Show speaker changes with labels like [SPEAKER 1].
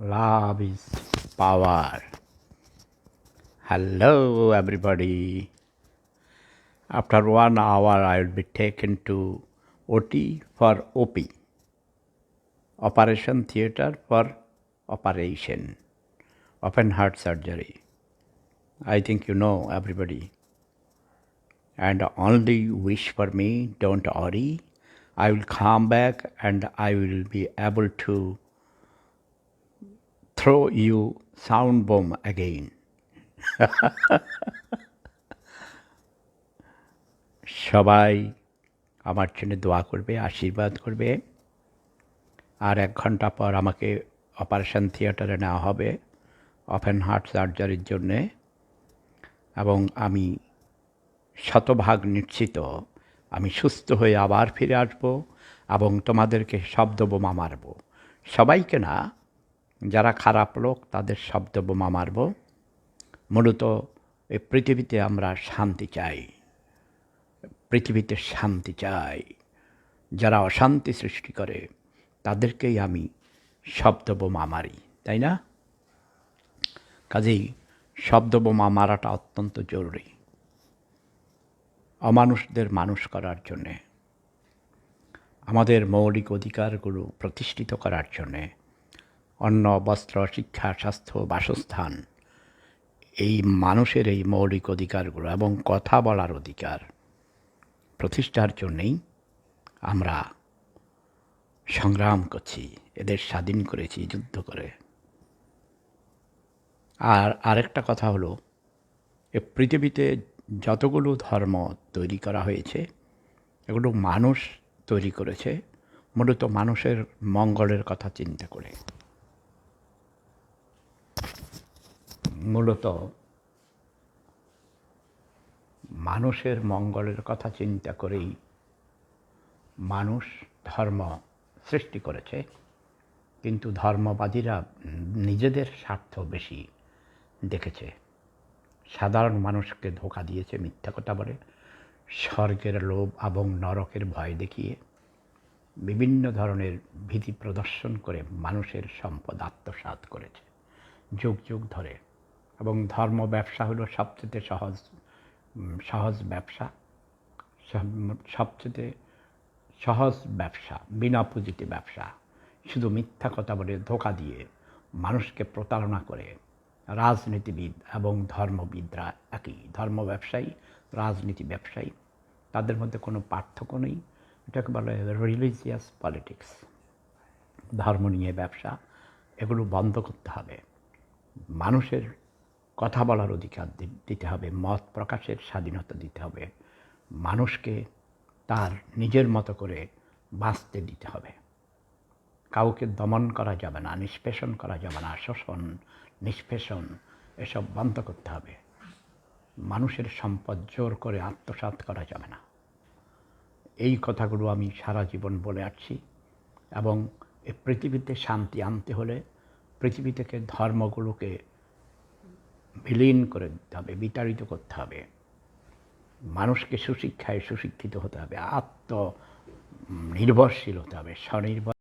[SPEAKER 1] Love is power. Hello, everybody. After one hour, I will be taken to OT for OP, Operation Theatre for Operation, Open Heart Surgery. I think you know, everybody. And only wish for me, don't worry. I will come back and I will be able to throw you sound bomb again. সবাই আমার জন্য দোয়া করবে, আশীর্বাদ করবে। আর এক ঘণ্টা পর আমাকে অপারেশন থিয়েটারে নেওয়া হবে ওপেন হার্ট সার্জারির জন্যে। এবং আমি শতভাগ নিশ্চিত, আমি সুস্থ হয়ে আবার ফিরে আসব এবং তোমাদেরকে শব্দ বোমা মারব। সবাইকে না যারা খারাপ লোক, তাদের শব্দ বোমা মারব। মূলত এই পৃথিবীতে আমরা শান্তি চাই। পৃথিবীতে শান্তি চাই। যারা অশান্তি সৃষ্টি করে, তাদেরকেই আমি শব্দ বোমা মারি, তাই না? কাজেই শব্দ বোমা মারাটা অত্যন্ত জরুরি। অমানুষদের মানুষ করার জন্যে, আমাদের মৌলিক অধিকারগুলো প্রতিষ্ঠিত করার জন্যে অন্ন, বস্ত্র, শিক্ষা, স্বাস্থ্য, বাসস্থান। এই মানুষের এই মৌলিক অধিকারগুলো এবং কথা বলার অধিকার প্রতিষ্ঠার জন্যেই আমরা সংগ্রাম করছি এদের স্বাধীন করেছি, যুদ্ধ করে। আর আরেকটা কথা হলো, এ পৃথিবীতে যতগুলো ধর্ম তৈরি করা হয়েছে, এগুলো মানুষ তৈরি করেছে, মূলত মানুষের মঙ্গলের কথা চিন্তা করে। মূলত মানুষের মঙ্গলের কথা চিন্তা করেই মানুষ ধর্ম সৃষ্টি করেছে। কিন্তু ধর্মবাদীরা নিজেদের স্বার্থ বেশি দেখেছে। সাধারণ মানুষকে ধোকা দিয়েছে মিথ্যা কথা বলে, স্বর্গের লোভ এবং নরকের ভয় দেখিয়ে, বিভিন্ন ধরনের ভীতি প্রদর্শন করে মানুষের সম্পদ আত্মসাৎ করেছে। যুগ যুগ ধরে এবং ধর্ম ব্যবসা হলো সবচেয়ে সহজ সহজ ব্যবসা। সব- সবচেয়ে সহজ ব্যবসা, বিনা পুঁজিতে ব্যবসা। শুধু মিথ্যা কথা বলে ধোকা দিয়ে মানুষকে প্রতারণা করে। রাজনীতিবিদ এবং ধর্মবিদরা একই। ধর্ম ব্যবসায়ী, রাজনীতি ব্যবসায়ী, তাদের মধ্যে কোনো পার্থক্য নেই। এটাকে বলা হয় রিলিজিয়াস পলিটিক্স ধর্ম নিয়ে ব্যবসা, এগুলো বন্ধ করতে হবে। মানুষের কথা বলার অধিকার দিতে হবে, মত প্রকাশের স্বাধীনতা দিতে হবে, মানুষকে তার নিজের মতো করে বাঁচতে দিতে হবে। কাউকে দমন করা যাবে না, নিষ্পেষণ করা যাবে না, শোষণ, নিষ্পেষণ, এসব বন্ধ করতে হবে। মানুষের সম্পদ জোর করে আত্মসাৎ করা যাবে না। এই কথাগুলো আমি সারা জীবন বলে আসছি এবং এ পৃথিবীতে শান্তি আনতে হলে পৃথিবী থেকে ধর্মগুলোকে বিলীন করে দিতে হবে, বিতাড়িত করতে হবে। মানুষকে সুশিক্ষায় সুশিক্ষিত হতে হবে আত্ম নির্ভরশীল হতে হবে, স্বনির্ভর